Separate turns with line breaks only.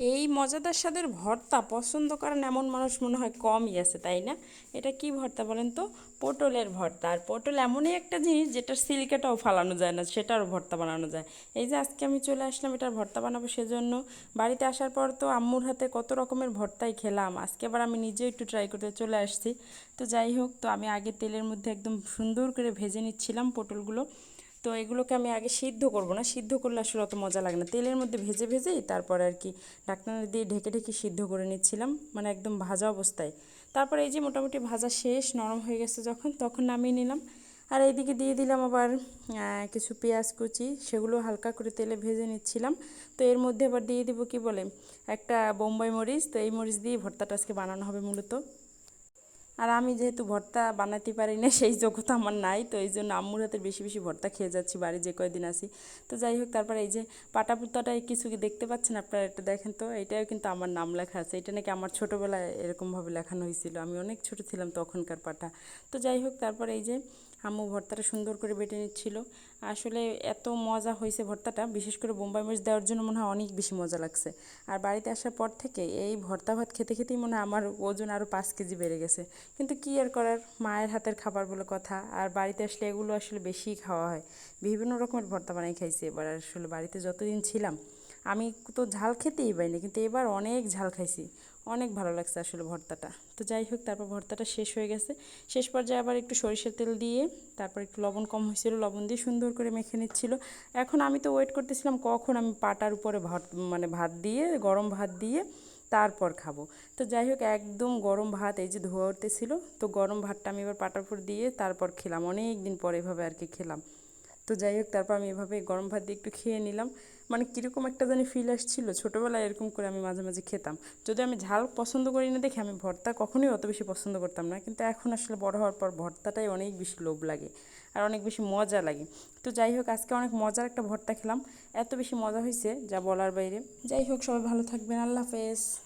এই মজাদার স্বাদের ভর্তা পছন্দ করেন এমন মানুষ মনে হয় কমই আছে, তাই না? এটা কি ভর্তা বলেন তো? পটলের ভর্তা। আর পটল এমনই একটা জিনিস যেটার সিলিকাটাও ফালানো যায় না, সেটারও ভর্তা বানানো যায়। এই যে আজকে আমি চলে আসলাম, এটার ভর্তা বানাবো সেজন্য। বাড়িতে আসার পর তো আম্মুর হাতে কত রকমের ভর্তাই খেলাম। আজকে আবার আমি নিজেও একটু ট্রাই করতে চলে আসছি। তো যাই হোক, তো আমি আগে তেলের মধ্যে একদম সুন্দর করে ভেজে নিচ্ছিলাম পটলগুলো। তো এগুলোকে আমি আগে সিদ্ধ করব না। সিদ্ধ করলে আসলে অত মজা লাগে না। তেলের মধ্যে ভেজে, ভেজেই তারপরে আর কি ঢাকনা দিয়ে ঢেকে ঢেকে সিদ্ধ করে নিচ্ছিলাম। মানে একদম ভাজা অবস্থায়। তারপরে এই যে মোটামুটি ভাজা শেষ, নরম হয়ে গেছে যখন, তখন নামিয়ে নিলাম। আর এইদিকে দিয়ে দিলাম আবার কিছু পেঁয়াজ কুচি, সেগুলো হালকা করে তেলে ভেজে নিচ্ছিলাম। তো এর মধ্যে আবার দিয়ে দিব কি বলে? একটা বোম্বাই মরিচ। তো এই মরিচ দিয়ে ভর্তাটা আজকে বানানো হবে মূলত। আর আমি যেহেতু ভর্তা বানাতে পারি না, সেই যোগ্যতা আমার নাই, তো এই জন্য আম্মুর হাতে বেশি বেশি ভর্তা খেয়ে যাচ্ছি, বাড়ি যে কয়দিন আসি তো যাই হোক, তারপরে এই যে পাটা পুতাটায় কিছু কি দেখতে পাচ্ছেন আপনারা এটা দেখেন তো? এটাও কিন্তু আমার নাম লেখা আছে। এটা নাকি আমার ছোটোবেলায় এরকমভাবে লেখানো হয়েছিল। আমি অনেক ছোট ছিলাম তখনকার পাটা। তো যাই হোক, তারপরে এই যে আম্মু ভর্তাটা সুন্দর করে বেটে নিচ্ছিল। আসলে এত মজা হয়েছে ভর্তাটা, বিশেষ করে বোম্বাই মরিচ দেওয়ার জন্য মনে হয় অনেক বেশি মজা লাগছে। আর বাড়িতে আসার পর থেকে এই ভর্তা ভাত খেতে খেতেই মনে হয় আমার ওজন আরও পাঁচ কেজি বেড়ে গেছে। কিন্তু কী আর করার, মায়ের হাতের খাবার বলে কথা। আর বাড়িতে আসলে এগুলো আসলে বেশিই খাওয়া হয়। বিভিন্ন রকমের ভর্তা বানাই খাইছি এবার। আসলে বাড়িতে যতদিন ছিলাম আমি তো ঝাল খেতেই পাইনি কিন্তু এবার অনেক ঝাল খাইছি। অনেক ভালো লাগছে আসলে ভর্তাটা। তো যাই হোক, তারপর ভর্তাটা শেষ হয়ে গেছে। শেষ পর্যায়ে আবার একটু সরিষার তেল দিয়ে, তারপর একটু লবণ কম হয়েছিল, লবণ দিয়ে সুন্দর করে মেখে নিচ্ছিল। এখন আমি তো ওয়েট করতেছিলাম কখন আমি পাটার উপরে ভাত মানে ভাত দিয়ে, গরম ভাত দিয়ে তারপর খাব। তো যাই হোক, একদম গরম ভাত এই যে ধোয়া উঠতেছিল, তো গরম ভাতটা আমি এবার পাটার উপর দিয়ে তারপর খেলাম। অনেক দিন পরে এভাবে আর কি খেলাম। তো যাই হোক, তারপর আমি এভাবে গরম ভাত দিয়ে একটু খেয়ে নিলাম। মানে কীরকম একটা জানি ফিল আসছিল। ছোটোবেলায় এরকম করে আমি মাঝে মাঝে খেতাম। যদি আমি ঝাল পছন্দ করি না দেখে আমি ভর্তা কখনোই অত বেশি পছন্দ করতাম না। কিন্তু এখন আসলে বড় হওয়ার পর ভর্তাটাই অনেক বেশি লোভ লাগে আর অনেক বেশি মজা লাগে। তো যাই হোক, আজকে অনেক মজার একটা ভর্তা খেলাম। এত বেশি মজা হয়েছে যা বলার বাইরে। যাই হোক, সবাই ভালো থাকবেন। আল্লাহ হাফেজ।